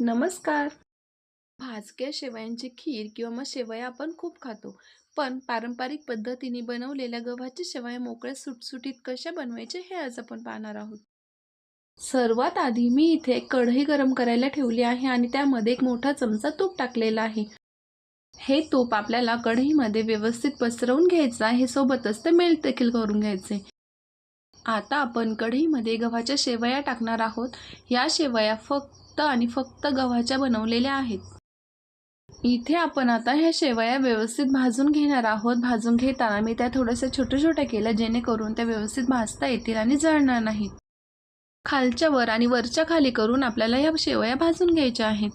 नमस्कार. भाजक्या शेवयांची खीर किंवा मग शेवया आपण खूप खातो. पण पारंपरिक पद्धतीने बनवलेल्या गव्हाच्या शेवया मोकळ्या सुटसुटीत कशा बनवायचे हे आज आपण पाहणार आहोत. सर्वात आधी मी इथे कढई गरम करायला ठेवली आहे आणि त्यामध्ये एक मोठा चमचा तूप टाकलेला आहे. हे तूप आपल्याला कढईमध्ये व्यवस्थित पसरवून घ्यायचं आहे सोबतच ते मेल्ट देखील करून घ्यायचे. आता आपण कढईमध्ये गव्हाच्या शेवया टाकणार आहोत. या शेवया फक्त आणि फक्त गव्हाच्या बनवलेल्या आहेत. इथे आपण आता ह्या शेवया व्यवस्थित भाजून घेणार आहोत. भाजून घेताना मी त्या थोड्याशा छोट्या छोट्या केल्या जेणेकरून त्या व्यवस्थित भाजता येतील आणि जळणार नाहीत. खालच्या वर आणि वरच्या खाली करून आपल्याला ह्या शेवया भाजून घ्यायच्या आहेत.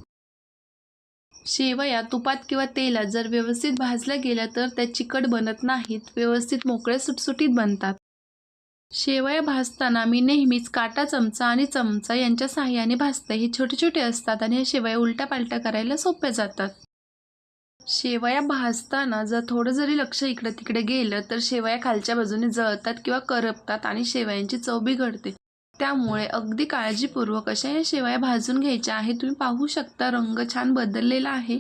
शेवया तुपात किंवा तेलात जर व्यवस्थित भाजल्या गेल्या तर त्या चिकट बनत नाहीत. व्यवस्थित मोकळ्या सुटसुटीत बनतात. शेवया भाजताना मी नेहमीच काटा चमचा आणि चमचा यांच्या साहाय्याने भाजते. हे छोटे छोटे असतात आणि या शेवया उलट्या पालट्या करायला सोप्या जातात. शेवया भाजताना जर थोडं जरी लक्ष इकडे तिकडे गेलं तर शेवया खालच्या बाजूने जळतात किंवा करपतात आणि शेवयांची चव बिघडते. त्यामुळे अगदी काळजीपूर्वक अशा या शेवया भाजून घ्यायच्या आहे तुम्ही पाहू शकता रंग छान बदललेला आहे.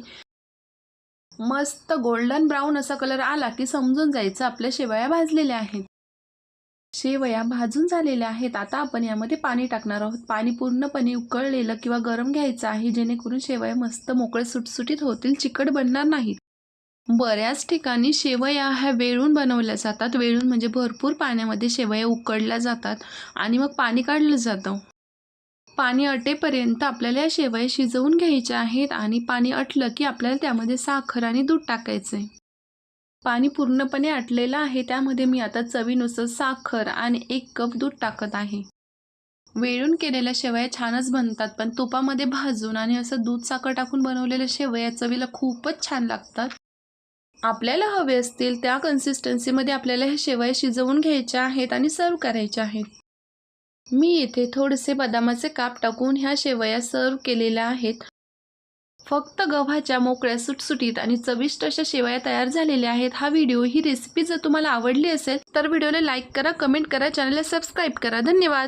मस्त गोल्डन ब्राऊन असा कलर आला की समजून जायचं आपल्या शेवया भाजलेल्या आहेत. शेवया भाजून झालेल्या आहेत. आता आपण यामध्ये पाणी टाकणार आहोत. पाणी पूर्णपणे उकळलेलं किंवा गरम घ्यायचं आहे. जेणेकरून शेवया मस्त मोकळे सुटसुटीत होतील. चिकट बनणार नाहीत. बऱ्याच ठिकाणी शेवया ह्या वेळून बनवल्या जातात. वेळून म्हणजे भरपूर पाण्यामध्ये शेवया उकडल्या जातात आणि मग पाणी काढलं जातं. पाणी अटेपर्यंत आपल्याला या शेवया शिजवून घ्यायच्या आहेत आणि पाणी अटलं की आपल्याला त्यामध्ये साखर आणि दूध टाकायचं आहे पाणी पूर्णपणे आटलेलं आहे त्यामध्ये मी आता चवीनुसार साखर आणि एक कप दूध टाकत आहे. वेळून केलेल्या शेवया छानच बनतात पण तुपामध्ये भाजून आणि असं दूध साखर टाकून बनवलेल्या शेवया चवीला खूपच छान लागतात. आपल्याला हवे असतील त्या कन्सिस्टन्सीमध्ये आपल्याला हे शेवया शिजवून घ्यायच्या आहेत आणि सर्व करायच्या आहेत. मी इथे थोडेसे बदामाचे काप टाकून ह्या शेवया सर्व केलेल्या आहेत. फक्त गव्हाच्या मोकळ्या सुटसुटीत आणि चविष्ट अशा शेवया तयार झालेल्या आहेत. हा व्हिडिओ ही रेसिपी जर तुम्हाला आवडली असेल तर व्हिडिओला लाईक करा कमेंट करा चॅनलला सबस्क्राईब करा. धन्यवाद!